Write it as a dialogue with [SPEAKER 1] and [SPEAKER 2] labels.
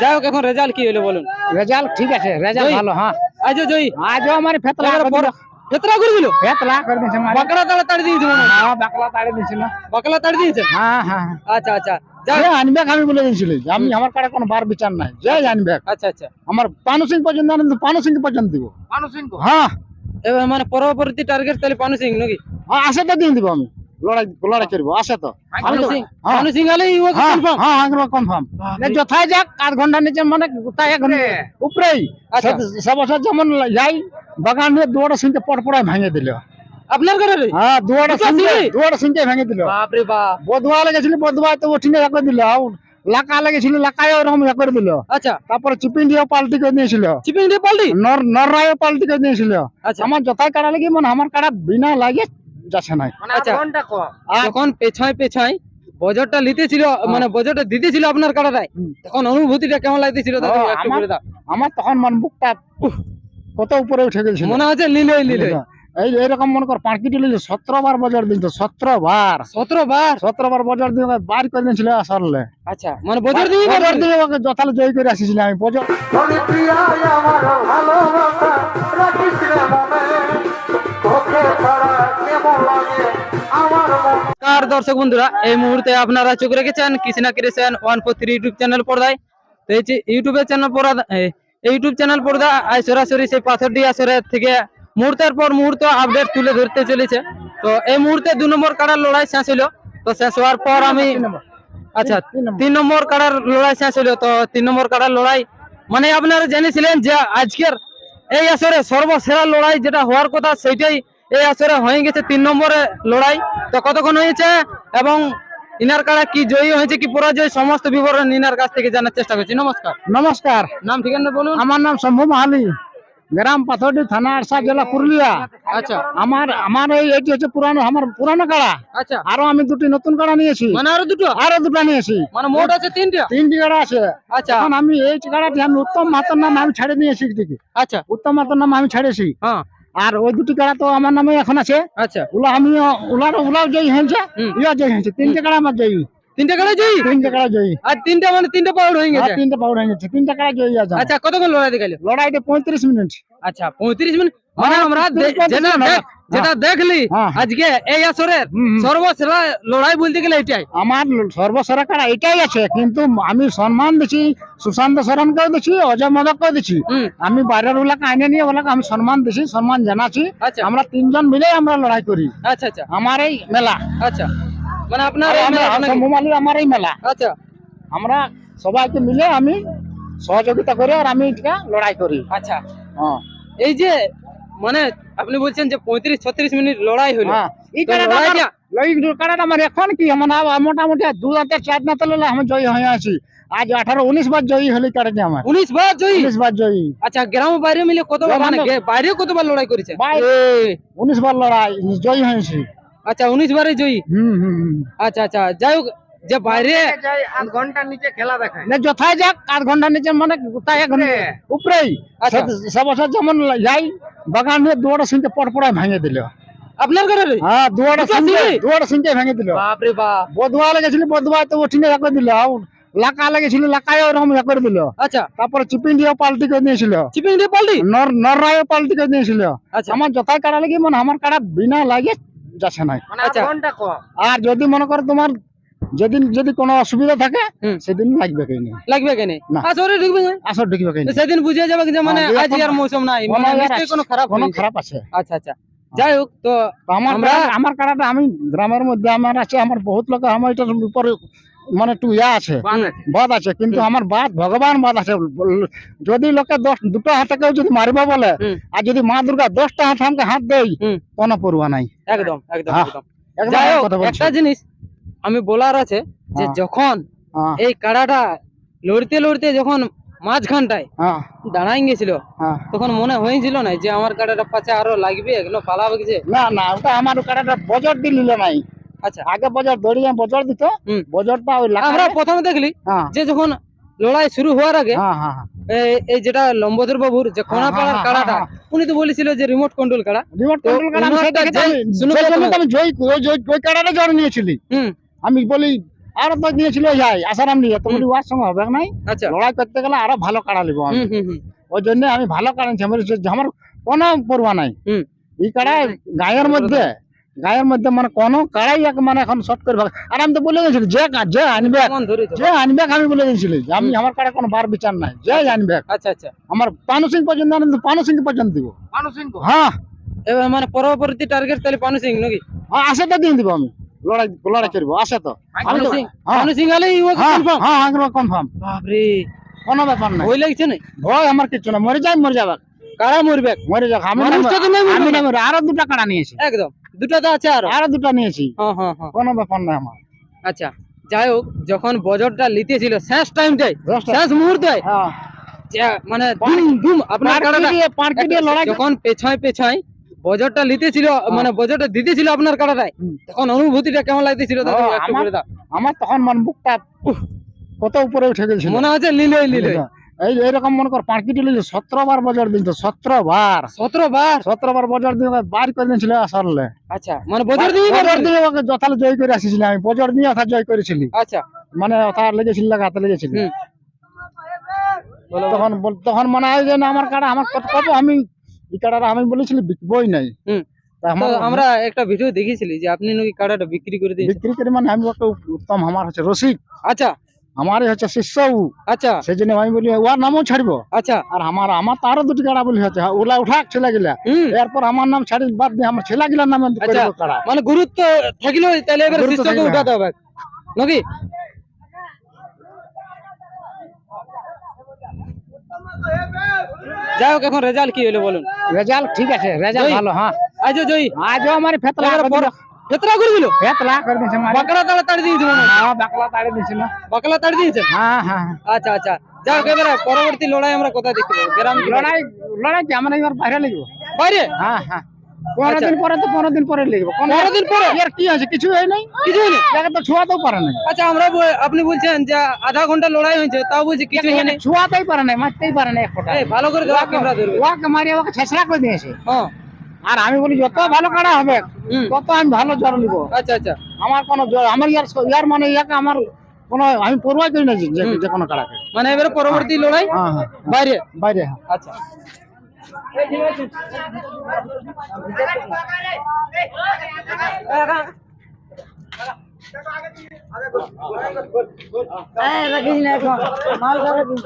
[SPEAKER 1] যাই হোক এখন রেজাল্ট কি হলো বলুন?
[SPEAKER 2] রেজাল্ট ঠিক আছে রেজাল্ট। ভালো হ্যাঁ।
[SPEAKER 1] আজ জয়ী?
[SPEAKER 2] আজও আমার ফেতলা
[SPEAKER 1] বড়। ফেতরা করে দিল?
[SPEAKER 2] ফেতলা করে দিয়েছে।
[SPEAKER 1] বাকড়া তাড়া তাড়ি দিয়েছে মনে হ্যাঁ।
[SPEAKER 2] বাকলা তাড়ি দিয়েছিল।
[SPEAKER 1] বাকলা তাড়ি দিয়েছে?
[SPEAKER 2] হ্যাঁ হ্যাঁ
[SPEAKER 1] আচ্ছা আচ্ছা।
[SPEAKER 2] যে আনবে আমি বলে দিয়েছিল। আমি আমার কাছে কোনো বার বিচার নাই। যে আনবে।
[SPEAKER 1] আচ্ছা আচ্ছা।
[SPEAKER 2] আমার পানু সিং পর্যন্ত আনন্দ পানু সিং পর্যন্ত দিব।
[SPEAKER 1] মানু সিং
[SPEAKER 2] হ্যাঁ।
[SPEAKER 1] এবার মানে পরবর্তী টার্গেট তাহলে পানু সিং নাকি?
[SPEAKER 2] হ্যাঁ দিয়ে দিব আমি। লড়াই লড়াই করব আসে তো? আমি
[SPEAKER 1] পানু
[SPEAKER 2] তো-
[SPEAKER 1] সিং
[SPEAKER 2] হ্যাঁ। হ্যাঁ
[SPEAKER 1] কনফার্ম
[SPEAKER 2] হ্যাঁ এগুলো কনফার্ম যথায় যাক আধ ঘণ্টা নিচে মানে তাই এক ঘণ্টা উপরেই।
[SPEAKER 1] আচ্ছা।
[SPEAKER 2] বছর যেমন যাই বাগান নিয়ে দুয়ারে সিংকে পটপড়ায় ভেঙে দিল।
[SPEAKER 1] আপনার ঘরে রে?
[SPEAKER 2] হ্যাঁ দুয়ারে
[SPEAKER 1] দুটো
[SPEAKER 2] দুয়ারে সিংকে ভেঙে দিল।
[SPEAKER 1] বাপ বাপ।
[SPEAKER 2] বদুয়া লেগেছিল বদুয়া তো দিল। আর লাকা লেগেছিল লাকায় ওরকম ইয়ে করে দিল।
[SPEAKER 1] আচ্ছা।
[SPEAKER 2] তারপরে চিপিন দিয়ে পাল্টি করে দিয়েছিল
[SPEAKER 1] চিপিং দিয়ে পাল্টি?
[SPEAKER 2] নর নররায়ও পাল্টি করে দিয়েছিল
[SPEAKER 1] আচ্ছা।
[SPEAKER 2] আমার যথাই কাটা লাগি মানে আমার কাটা বিনা লাগে যাচ্ছে নাই।
[SPEAKER 1] আচ্ছা।
[SPEAKER 2] আর
[SPEAKER 1] যখন পেছায় পেছায় বজরটা নিতেছিল মানে বজরটা দিতেছিল আপনার কাটাটায়। তখন অনুভূতিটা কেমন লাগতেছিল
[SPEAKER 2] আমার- তখন মন বুকটা উফ, কত উপরে উঠে গেছিল।
[SPEAKER 1] মনে হচ্ছে লিলই লিলই
[SPEAKER 2] এই এইরকম মনে কর পাঁচকিটি লিলে সতেরো বার বজার দিল সতেরো বার
[SPEAKER 1] সতেরো বার
[SPEAKER 2] সতেরো বার বজার ওকে বার করে দিয়েছিল আসলে।
[SPEAKER 1] আচ্ছা মানে বজর দিয়ে
[SPEAKER 2] বজার দিয়ে ওকে যথালে জয় করে আসিছিলাম আমি বজার
[SPEAKER 1] নমস্কার দর্শক বন্ধুরা এই মুহূর্তে আপনারা চোখ রেখেছেন Krishna creation one four three YouTube channel পর্দায়। তো এই ইউটিউবের চ্যানেল পর্দা ইউটিউব চ্যানেল পর্দা আজ সরাসরি সেই পাথরডি আসরের থেকে মুহূর্তের পর মুহূর্ত আপডেট তুলে ধরতে চলেছে। তো এই মুহূর্তে দু নম্বর কাড়ার লড়াই শেষ হলো তো শেষ হওয়ার পর আমি আচ্ছা
[SPEAKER 2] তিন নম্বর।
[SPEAKER 1] তিন নম্বর কাড়ার লড়াই শেষ হলো তো তিন নম্বর কাড়ার লড়াই মানে আপনারা জেনেছিলেন যে আজকের এই আসরে সর্বসেরা লড়াই যেটা হওয়ার কথা সেইটাই এই আসরে হয়ে গেছে তিন নম্বরে লড়াই। তো কতক্ষণ হয়েছে এবং ইনার কারা কি জয়ী হয়েছে কি পরাজয় সমস্ত বিবরণ ইনার কাছ থেকে জানার চেষ্টা করছি। নমস্কার।
[SPEAKER 2] নমস্কার।
[SPEAKER 1] নাম ঠিকানা বলুন।
[SPEAKER 2] আমার নাম শম্ভু মাহালি। গ্রাম পাথরডি থানা আরসা জেলা পুরুলিয়া।
[SPEAKER 1] আচ্ছা।
[SPEAKER 2] আমার আমার এই এটি হচ্ছে পুরানো আমার পুরানো কাড়া।
[SPEAKER 1] আচ্ছা।
[SPEAKER 2] আরও আমি দুটি নতুন কাড়া নিয়েছি।
[SPEAKER 1] মানে আরও দুটো?
[SPEAKER 2] আরও দুটো নিয়েছি।
[SPEAKER 1] মানে মোট আছে তিনটা?
[SPEAKER 2] তিনটি কাড়া আছে।
[SPEAKER 1] আচ্ছা।
[SPEAKER 2] এখন আমি এই কাড়াটি আমি উত্তম মাতার নাম আমি ছাড়ে নিয়েছি একদিকে
[SPEAKER 1] আচ্ছা।
[SPEAKER 2] উত্তম মাতার নাম আমি ছাড়েছি।
[SPEAKER 1] হ্যাঁ।
[SPEAKER 2] আর ওই দুটি কাড়া তো আমার নামে এখন আছে।
[SPEAKER 1] আচ্ছা।
[SPEAKER 2] ওলা আমি ওলার ওলাও জয়ী হয়েছে। ইয়া জয়ী হয়েছে। তিনটে কাড়া আমার জয়ী।
[SPEAKER 1] তিনটা কাড়া জয়ী?
[SPEAKER 2] তিনটে কাড়া জয়ী।
[SPEAKER 1] আর তিনটা মানে তিনটা পাউড হয়ে গেছে।
[SPEAKER 2] তিনটে পাউড হয়ে গেছে। তিনটে কাড়া জয়ী আছে।
[SPEAKER 1] আচ্ছা কতক্ষণ লড়াই দেখাল
[SPEAKER 2] লড়াইটা পঁয়ত্রিশ মিনিট।
[SPEAKER 1] আচ্ছা পঁয়ত্রিশ মিনিট? মানে
[SPEAKER 2] হ্যাঁ,
[SPEAKER 1] আমরা
[SPEAKER 2] 35
[SPEAKER 1] যেটা দেখলি
[SPEAKER 2] হ্যাঁ।
[SPEAKER 1] আজকে এই আসরের। সর্বসেরা লড়াই বলতে গেলে এটাই
[SPEAKER 2] আমার সর্বসেরা কাড়া এটাই আছে। কিন্তু আমি সম্মান দিচ্ছি সুশান্ত সরনকেও দিচ্ছি অজয় মাদককেও দিচ্ছি আমি বাইরের ওলাকে আইনে নিয়ে ওলাকে আমি সম্মান দিচ্ছি সম্মান জানাচ্ছি।
[SPEAKER 1] আচ্ছা।
[SPEAKER 2] আমরা তিনজন মিলে আমরা লড়াই করি।
[SPEAKER 1] আচ্ছা আচ্ছা।
[SPEAKER 2] আমার এই মেলা।
[SPEAKER 1] আচ্ছা। মানে আপনার এই
[SPEAKER 2] আমরা- এই মেলা।
[SPEAKER 1] আচ্ছা।
[SPEAKER 2] আমরা সবাইকে মিলে আমি সহযোগিতা করে আর আমি এটা লড়াই করি।
[SPEAKER 1] আচ্ছা।
[SPEAKER 2] হ্যাঁ।
[SPEAKER 1] এই যে মানে আপনি বলছেন যে পঁয়ত্রিশ ছত্রিশ মিনিট লড়াই হলো।
[SPEAKER 2] হ্যাঁ। আমার- এখন কি আমার মোটামুটি দু হাজার চার না তলে আমি জয়ী হয়ে আছি। আজ আঠারো উনিশ বার জয়ী হলে কাড়াটি আমার।
[SPEAKER 1] উনিশ বার জয়ী?
[SPEAKER 2] উনিশ বার জয়ী।
[SPEAKER 1] আচ্ছা গ্রাম বাইরে মিলে কতবার মানে বাইরে কতবার লড়াই করেছে
[SPEAKER 2] উনিশ বার লড়াই জয়ী হয়েছি।
[SPEAKER 1] আচ্ছা উনিশ বারে জয়ী।
[SPEAKER 2] হুম হুম হুম।
[SPEAKER 1] আচ্ছা আচ্ছা যাই হোক যে বাইরে
[SPEAKER 2] আধ ঘণ্টার নিচে খেলা দেখায়। না যথায় যাক আধ ঘণ্টার নিচে মানে এক ঘণ্টা উপরেই।
[SPEAKER 1] আচ্ছা।
[SPEAKER 2] বছর যেমন যাই বাগান ভেঙে দিল।
[SPEAKER 1] আপনার ঘরে রে?
[SPEAKER 2] হ্যাঁ? ভেঙে দিল।
[SPEAKER 1] বাপ বাপ।
[SPEAKER 2] বদুয়া লেগেছিল বদুয়া তো উঠিনে দিল। লাকা লেগেছিল লাকায় ওরকম ইয়ে করে দিল।
[SPEAKER 1] আচ্ছা।
[SPEAKER 2] তারপরে দিয়ে পাল্টি করে দিয়েছিল
[SPEAKER 1] চিপিং দিয়ে পাল্টি?
[SPEAKER 2] নর পাল্টি করে দিয়েছিল
[SPEAKER 1] আচ্ছা।
[SPEAKER 2] আমার যথাই কাটা লাগি মানে আমার কাটা বিনা লাগে যাচ্ছে নাই।
[SPEAKER 1] আচ্ছা।
[SPEAKER 2] আর যদি মনে করো তোমার যেদিন যদি কোনো অসুবিধা থাকে সেদিন লাগবে কেন
[SPEAKER 1] লাগবে কেন
[SPEAKER 2] না।
[SPEAKER 1] আসরে ঢুকবে না
[SPEAKER 2] আসর ঢুকবে কেন
[SPEAKER 1] সেদিন বুঝে যাবে যে মানে
[SPEAKER 2] হ্যাঁ,
[SPEAKER 1] আজ আর মৌসুম নাই মানে কোনো খারাপ
[SPEAKER 2] কোনো খারাপ আছে।
[SPEAKER 1] আচ্ছা আচ্ছা। যাই হোক তো
[SPEAKER 2] আমার
[SPEAKER 1] আমার
[SPEAKER 2] কাড়াটা আমি গ্রামের মধ্যে আমার আছে আমার বহুত লোক আমার এটার উপরে মানে একটু ইয়া আছে বাদ আছে। কিন্তু আমার বাদ ভগবান বাদ আছে। যদি লোকে দশ দুটো হাতে কেউ যদি মারিব বলে আর যদি মা দুর্গা দশটা হাত আমাকে হাত দেয়
[SPEAKER 1] হুম।
[SPEAKER 2] কোনো পড়ুয়া নাই।
[SPEAKER 1] একদম একদম একটা জিনিস আমি বলার আছে যে। যখন এই কাড়াটা লড়তে লড়তে যখন মাঝখানটায়
[SPEAKER 2] হ্যাঁ,
[SPEAKER 1] দাঁড়াই গেছিল।
[SPEAKER 2] হ্যাঁ।
[SPEAKER 1] তখন মনে হয়েছিল না যে আমার কাড়াটা পাশে আরও লাগবে এগুলো পালাবে যে
[SPEAKER 2] না না ওটা আমার কাড়াটা বজর দিল নাই।
[SPEAKER 1] আচ্ছা।
[SPEAKER 2] আগে বজর দড়িয়ে বজর দিত বজরটা ওই
[SPEAKER 1] আমরা প্রথমে দেখলি
[SPEAKER 2] হ্যাঁ।
[SPEAKER 1] যে যখন লড়াই শুরু হওয়ার আগে এই- যেটা লম্বোদর বাবুর যে খোনাপাড়ার কাড়াটা উনি তো বলেছিল যে রিমোট কন্ট্রোল কাড়া
[SPEAKER 2] রিমোট কন্ট্রোল কাড়া আমি জয় জয় কাড়াটা নিয়েছিলি। আমি বলি আরও তো দিয়েছিল যাই আসারাম নিয়ে। তো বলি ওর সঙ্গে হবে নাই।
[SPEAKER 1] আচ্ছা।
[SPEAKER 2] লড়াই করতে গেলে আরও ভালো কাড়া নিবো আমি। ওই জন্য আমি ভালো কাড়া নিচ্ছি। আমার আমার কোনো পড়ুয়া নাই। এই কাড়া গায়ের মধ্যে গায়ের মধ্যে মানে কোনো কাড়াই এক মানে এখন শর্ট করে ভাগ- আর আমি তো বলে গেছিলি যে যে আনবে যে আনবে আমি বলে গেছিলি আমি আমার কাড়া কোনো বার বিচার নাই। যে আনবে।
[SPEAKER 1] আচ্ছা আচ্ছা।
[SPEAKER 2] আমার পানু সিং পর্যন্ত আনন্দ পানু সিং পর্যন্ত দিব। সিং হ্যাঁ।
[SPEAKER 1] এবার মানে পরবর্তী টার্গেট তাহলে পানু সিং নাকি?
[SPEAKER 2] হ্যাঁ আসে তো দিয়ে দিব আমি। লড়াই লড়াই করব আসে তো?
[SPEAKER 1] কনফার্ম
[SPEAKER 2] একদম
[SPEAKER 1] বাপরে।
[SPEAKER 2] কোনো ব্যাপার নাই।
[SPEAKER 1] ওই লাগছে না?
[SPEAKER 2] ভয় আমার কিছু না। মরে যাই মরে যাবে
[SPEAKER 1] কারা মরবে?
[SPEAKER 2] মরে যাক আমি
[SPEAKER 1] মানুষটা তো নেই
[SPEAKER 2] না-
[SPEAKER 1] মরবে
[SPEAKER 2] আমি
[SPEAKER 1] না।
[SPEAKER 2] না মরে, আরও দুটা কাড়া নিয়েছি
[SPEAKER 1] একদম। দুটো তো আছে আরও।
[SPEAKER 2] আরও দুটা নিয়েছি
[SPEAKER 1] হ্যাঁ হ্যাঁ হ্যাঁ।
[SPEAKER 2] কোনো ব্যাপার নাই আমার।
[SPEAKER 1] আচ্ছা যাই হোক যখন বজরটা লিতেছিল শেষ টাইমটাই শেষ মুহূর্তে মানে ধুম আপনার যখন পেছায় পেছায় বজরটা লিতেছিল মানে বজরটা দিতেছিল আপনার কাড়াটায়।
[SPEAKER 2] হুম।
[SPEAKER 1] তখন অনুভূতিটা কেমন লাগতেছিল? একটু
[SPEAKER 2] আমার- তখন মন বুকটা কত উপরে উঠে গেছিল।
[SPEAKER 1] মনে হচ্ছে লিলই লিলই
[SPEAKER 2] এই এইরকম মনে কর পার্কিটি লিলে সতেরো বার বজার দিন তো সতেরো বার
[SPEAKER 1] সতেরো বার
[SPEAKER 2] সতেরো বার বজার ওকে বার করে দিয়েছিল আসলে।
[SPEAKER 1] আচ্ছা মানে বজর দিয়ে
[SPEAKER 2] বজার দিয়ে ওকে যথালে জয় করে আসিছিলাম আমি বজার দিয়ে অথা জয় করেছিলি।
[SPEAKER 1] আচ্ছা।
[SPEAKER 2] মানে অথা লেগেছিল হাতে লেগেছিল। তখন তখন মনে হয় যে না আমার কাড়া আমার কত কত আমি এই কাড়াটা আমি বলেছিলি বিকবই নাই। আমার
[SPEAKER 1] একটা ভিডিও দেখেছিলি যে আপনি নাকি কাড়াটা বিক্রি করে দিয়েছেন।
[SPEAKER 2] বিক্রি করে মানে আমি ওকে উত্তম আমার হচ্ছে রসিক।
[SPEAKER 1] আচ্ছা।
[SPEAKER 2] আমারই হচ্ছে শিষ্য
[SPEAKER 1] আচ্ছা।
[SPEAKER 2] সেই জন্য আমি বলি ওর নামও ছাড়বো।
[SPEAKER 1] আচ্ছা।
[SPEAKER 2] আর আমার আমার তো আরও দুটি কাড়া বলি হচ্ছে ওলা উঠাক ছেলে গিলা। এরপর আমার নাম ছাড়ি বাদ দিয়ে আমার ছেলে গিলার নামে
[SPEAKER 1] আচ্ছা। মানে গুরুত্ব থাকলেও তাহলে এবার শিষ্যকে
[SPEAKER 2] থাকলে,
[SPEAKER 1] উঠাতে হবে। নাকি? যাই হোক এখন রেজাল্ট কি হলো বলুন?
[SPEAKER 2] রেজাল্ট ঠিক আছে রেজাল্ট ভালো হ্যাঁ।
[SPEAKER 1] আজ জয়ী?
[SPEAKER 2] আজ আমার ফেতলা
[SPEAKER 1] বড় ফেতলা করে দিল?
[SPEAKER 2] ফেতলা করে দিয়েছে বাকলা
[SPEAKER 1] বাকড়া তাড়াতাড়ি দিয়েছে মনে হ্যাঁ।
[SPEAKER 2] বাকলা তাড়ি না
[SPEAKER 1] বাকলা তাড়ি দিয়েছে?
[SPEAKER 2] হ্যাঁ হ্যাঁ। হ্যাঁ।
[SPEAKER 1] আচ্ছা আচ্ছা। যাই হোক এবারে পরবর্তী লড়াই আমরা কোথায় দেখতে পাবো? গ্রাম
[SPEAKER 2] লড়াই লড়াই কি? আমরা এবার বাইরে লাগবো
[SPEAKER 1] বাইরে?
[SPEAKER 2] হ্যাঁ হ্যাঁ। পনেরো
[SPEAKER 1] আচ্ছা।
[SPEAKER 2] দিন পরে তো পনেরো দিন পরে লিখব।
[SPEAKER 1] পনেরো দিন পরে?
[SPEAKER 2] এর কি আছে? কিছু হয় নাই?
[SPEAKER 1] কিছু
[SPEAKER 2] তো ছোঁয়াতেও পারে নাই।
[SPEAKER 1] আচ্ছা আমরা আপনি বলছেন যে আধা ঘণ্টা লড়াই হয়েছে তাও বলছি কিছু হয়নি
[SPEAKER 2] ছোঁয়াতেই পারে নাই মারতেই পারে নাই এক
[SPEAKER 1] ভালো করে দেওয়া ক্যামেরা ধরবে।
[SPEAKER 2] ওকে মারিয়ে ওকে ছেঁচড়া করে দিয়েছে
[SPEAKER 1] হ্যাঁ
[SPEAKER 2] আর আমি বলি যত ভালো কাড়া হবে তত আমি ভালো জ্বর নিবো।
[SPEAKER 1] আচ্ছা আচ্ছা।
[SPEAKER 2] আমার কোনো জ্বর আমার ইয়ার ইয়ার মানে ইয়াকে আমার কোনো আমি করি না যে কোনো কাড়াকে।
[SPEAKER 1] মানে এবারে পরবর্তী লড়াই?
[SPEAKER 2] হ্যাঁ হ্যাঁ।
[SPEAKER 1] বাইরে?
[SPEAKER 2] বাইরে হ্যাঁ।
[SPEAKER 1] আচ্ছা।
[SPEAKER 3] রাখিস না এখন মাল দিন